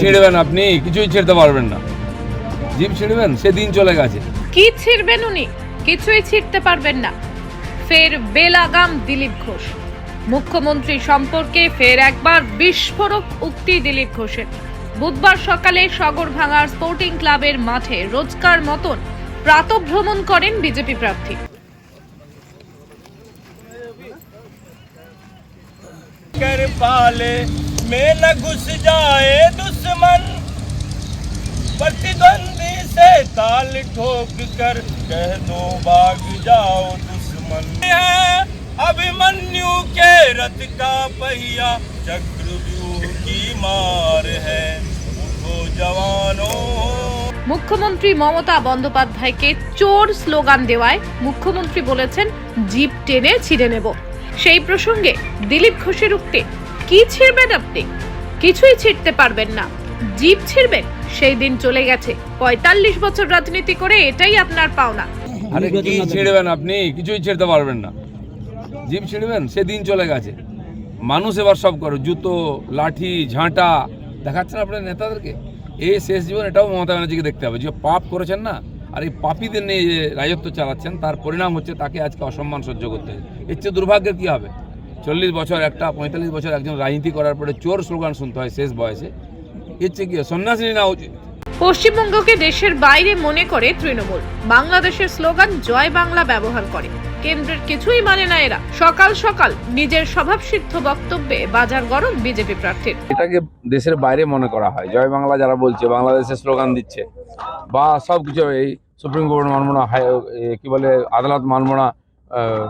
ছিড়বেন আপনি? কিছুই ছেড়তে পারবেন না। জিম ছেড়বেন? সেদিন চলে গেছে। কি ছিড়বেন উনি? কিছুই ছিড়তে পারবেন না। ফের বেলাগাম দিলীপ ঘোষ। মুখ্যমন্ত্রী সম্পর্কে ফের একবার বিস্ফোরক উক্তি দিলীপ ঘোষের। বুধবার সকালে সগরভাঙার স্পোর্টিং ক্লাবের মাঠে রোজকার মতন প্রাতভ্রমণ করেন বিজেপি প্রার্থী। পালে में न घुस जाए दुश्मन प्रतिद्वंदी से ताल ठोक कर कह दो भाग जाओ दुश्मन है अभिमन्यु के रथ का पहिया चक्रव्यूह की मार है उठो जवानों মুখ্যমন্ত্রী মমতা বন্দ্যোপাধ্যায়কে চোর স্লোগান দেওয়ায় মুখ্যমন্ত্রী বলেছেন জিপ টেনে ছিঁড়ে নেব সেই প্রসঙ্গে দিলীপ ঘোষের উক্তে কি ছিঁড়বেন আপনি? কিছুই ছিঁড়তে পারবেন না। জিপ ছিঁড়বেন, সেই দিন চলে গেছে। পঁয়তাল্লিশ বছর রাজনীতি করে এটাই আপনার পাওনা। আরে কি ছিঁড়বেন আপনি? কিছুই ছিঁড়তে পারবেন না। জিপ ছিঁড়বেন, সে দিন চলে গেছে। মানুষ এবার সব করে, জুতো, লাঠি, ঝাঁটা। দেখাচ্ছেন আপনার নেতাদেরকে? এই শেষ জীবন, এটাও মমতা ব্যানার্জিকে দেখতে হবে। যে পাপ করেছেন না, আর এই পাপীদের নিয়ে যে রাজত্ব চালাচ্ছেন, তার পরিণাম হচ্ছে তাকে আজকে অসম্মান সহ্য করতে হয় এর চেয়ে দুর্ভাগ্যের কী হবে? চল্লিশ বছর একটা পঁয়তাল্লিশ বছর একজন রাজনীতি করার পরে চোর স্লোগান শুনতে হয় শেষ বয়সে। এর চেয়ে কী? সন্ন্যাসী না উচিত। পশ্চিমবঙ্গকে দেশের বাইরে মনে করে তৃণমূল। বাংলাদেশের স্লোগান জয় বাংলা ব্যবহার করে। কেন্দ্রের কিছুই মানে না এরা। সকাল সকাল নিজের স্বভাবসিদ্ধ বক্তব্যে বাজার গরম বিজেপি প্রার্থীর। এটাকে দেশের বাইরে মনে করা হয়। জয় বাংলা যারা বলছে বাংলাদেশের স্লোগান দিচ্ছে বা সব কিছু এই সুপ্রিম কোর্ট মানবো না এ, কি বলে আদালত মানবো না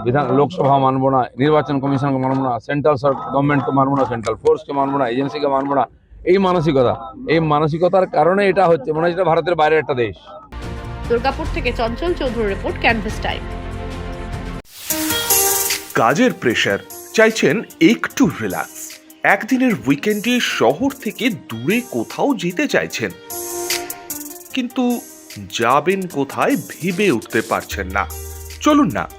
বিধান লোকসভা মানবো না নির্বাচন কমিশনকে মানবো না সেন্ট্রাল গভর্নমেন্টকে মানবো না সেন্ট্রাল ফোর্সকে মানবো না এজেন্সিকে মানবো না এই মানসিকতা। এই মানসিকতার কারণে এটা হচ্ছে মনে হচ্ছে এটা ভারতের বাইরের একটা দেশ। দুর্গাপুর থেকে Chanchal Chowdhury report canvas time কাজের প্রেশার চাইছেন একটু রিল্যাক্স একদিনের উইকেন্ডে শহর থেকে দূরে কোথাও যেতে চাইছেন। কিন্তু যাবেন কোথায় ভেবে উঠতে পারছেন না। চলুন না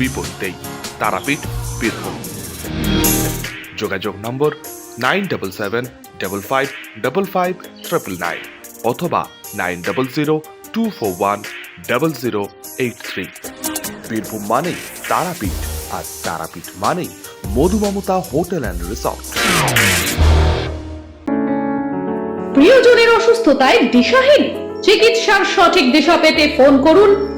বিপরীতেই তারাপীঠ, বীরভূম। যোগাযোগ number nine double seven, double five double five, triple nine অথবা nine double zero, two four one, double zero eight three. Birbhum মানেই তারাপীঠ আর তারাপীঠ মানেই মধুমমতা হোটেল অ্যান্ড রিসর্ট। প্রিয়জনের অসুস্থতায় দিশাহীন। চিকিৎসার সঠিক দিশা পেতে ফোন করুন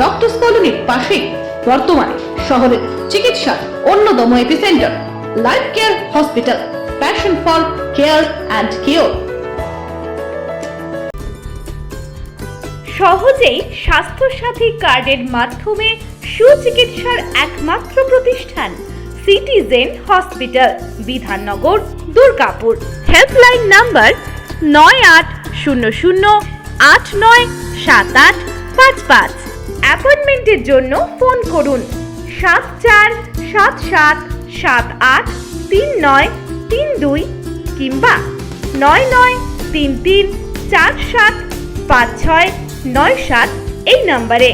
ডক্টরস কলোনির পাশেই, বর্তমানে শহরের চিকিৎসার অন্যতম epicentre Life Care Hospital passion for care and cure সহজেই স্বাস্থ্যসাথী কার্ডের মাধ্যমে সুচিকিৎসার একমাত্র প্রতিষ্ঠান Citizen Hospital Bidhannagar, Durgapur. Helpline number নয় আট শূন্য শূন্য আট নয় সাত আট পাঁচ পাঁচ। অ্যাপয়েন্টমেন্টের জন্য ফোন করুন সাত চার সাত সাত সাত আট তিন নয় তিন দুই কিংবা নয় নয় তিন তিন চার সাত পাঁচ ছয় নয় সাত এই নম্বরে।